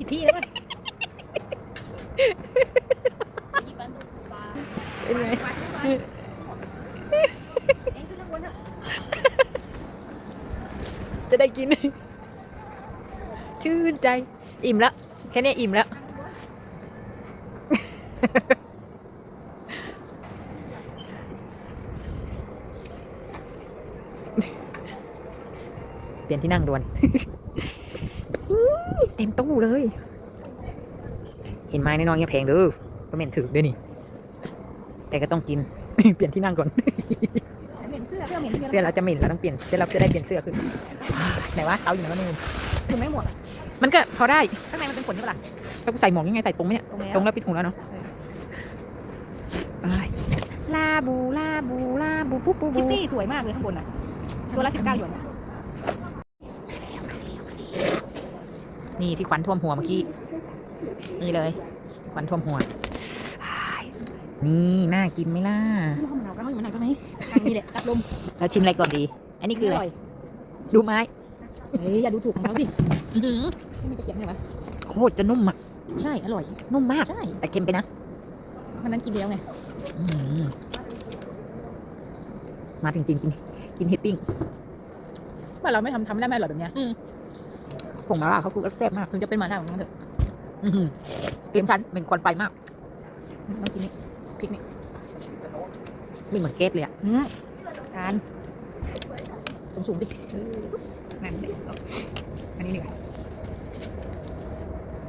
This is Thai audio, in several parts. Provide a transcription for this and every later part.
ผิดที่แล้วป่ะเป็นไงจะได้กิน ชื่นใจ อิ่มแล้ว แค่เนี้ยอิ่มแล้ว เปลี่ยนที่นั่งด่วน เต็มตู้เลย เห็นไม้น้อยๆยังแพงเด้อก็เหม็นถือด้วยนี่ แต่ก็ต้องกิน เปลี่ยนที่นั่งก่อน เหม็นเสื้อเสื้อเหม็นเสื้อเราจะเหม็นเราต้องเปลี่ยนเสื้อเราจะได้เปลี่ยนเสื้อคือไหนวะเตาอยู่ไหนวะนู่นคุณไม่หมดอะมันก็พอได้ข้างในมันเป็นขนใช่ปะล่ะถ้ากูใส่หมวกยังไงใส่ตรงไหมเนี่ยตรงแล้วตรงแล้วปิดหูแล้วเนาะไปลาบูลาบูลาบูปุ๊บปุ๊บคิตปุ๊บตี้สวยมากเลยข้างบนอะตัวละสิบเก้าหยวน นี่ที่ควันท่วมหัวเมื่อกี้ นี่เลยที่ควันท่วมหัวอ้ายนี่น่ากินไหมล่ะห้องมะนาวก็ห้องมะนาวก็ไหนทางนี้แหละรับลม แล้วชิมอะไรก่อนดี อันนี้คืออะไร ดูไม้ เฮ้ยอย่าดูถูกของเขาสิอื้อหือไม่มีตะเกียบใช่ไหมโคตรจะนุ่มอะ ใช่ อร่อย นุ่มมาก ใช่ แต่เค็มไปนะวันนั้นกินแล้วไงอื้อหือมาถึงจริงกิน กินเฮดปิ้งว่าเราไม่ทำทำไม่ได้ไม่อร่อยแบบเนี้ย ผงมาล่าเขาคือแซ่บมาก ถึงจะเป็นหมาล่าของมันเถอะอื้อหือเต็มชั้นเป็นควันไฟมากต้องกินนี่พริกนี่ไม่เหมือนเกสเลยอะอืมทานสูงสูงๆดินั่นเลยอันนี้ดีกว่า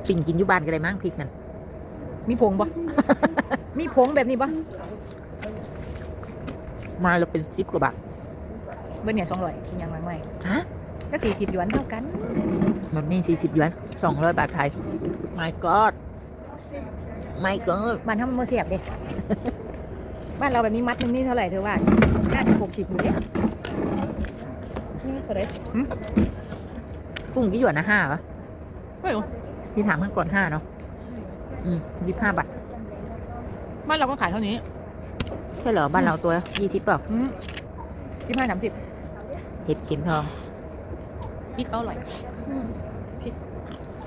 ปิ่งกินอยู่บ้านก็ได้มั้งพริกนั่นมีผงปะมีผงแบบนี้ปะมาเราเป็นซิปกว่าบาทเบอร์เนี่ยสองร้อยกินยังไงไม่ฮะ ก็สี่สิบหยวนเท่ากันมันนี่สี่สิบหยวนสองร้อยบาทไทย my god my god บ้านทำมือเสียบดิบ้านเราแบบนี้มัดหนึงนี่เท่าไหร่เธอว่าน่าจะหกสิบอยู่เนี่ยนี่ตัวเล็กกุ้งกี่หยวนนะห้าเหรอไม่รู้ที่ถามข้างก่อนห้าเนาะอืมยี่ห้าบาทบ้านเราก็ขายเท่านี้ ใช่เหรอบ้านเราตัวยี่สิบเปล่ายี่ห้าสามสิบเห็ดเข็มทอง พริกเขาอร่อยพ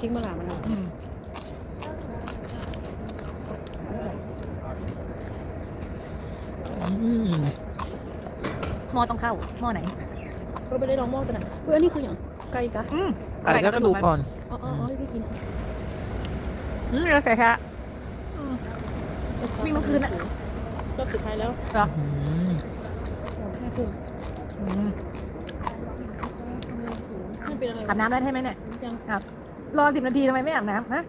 ริกมะนาวมันาวอืมอืมหม้อต้องเข้าหม้อไหนเราไปได้ลองหม้อกันนะเฮ้ยอันนี้คืออย่างไก่กะอืมไก่ก็กระดูกก่อนอ๋ออ๋ออ๋อพี่กินอืมเราใส่แค่อืมวิ่งเมื่อคืนอะรอบสุดท้ายแล้วอืมหอมห้าทุ่มอืมมัน เป็นอะไรอาบน้ำได้ใช่ไหมเนี่ย ยัง รอสิบนาทีทำไมไม่อาบน้ำฮะ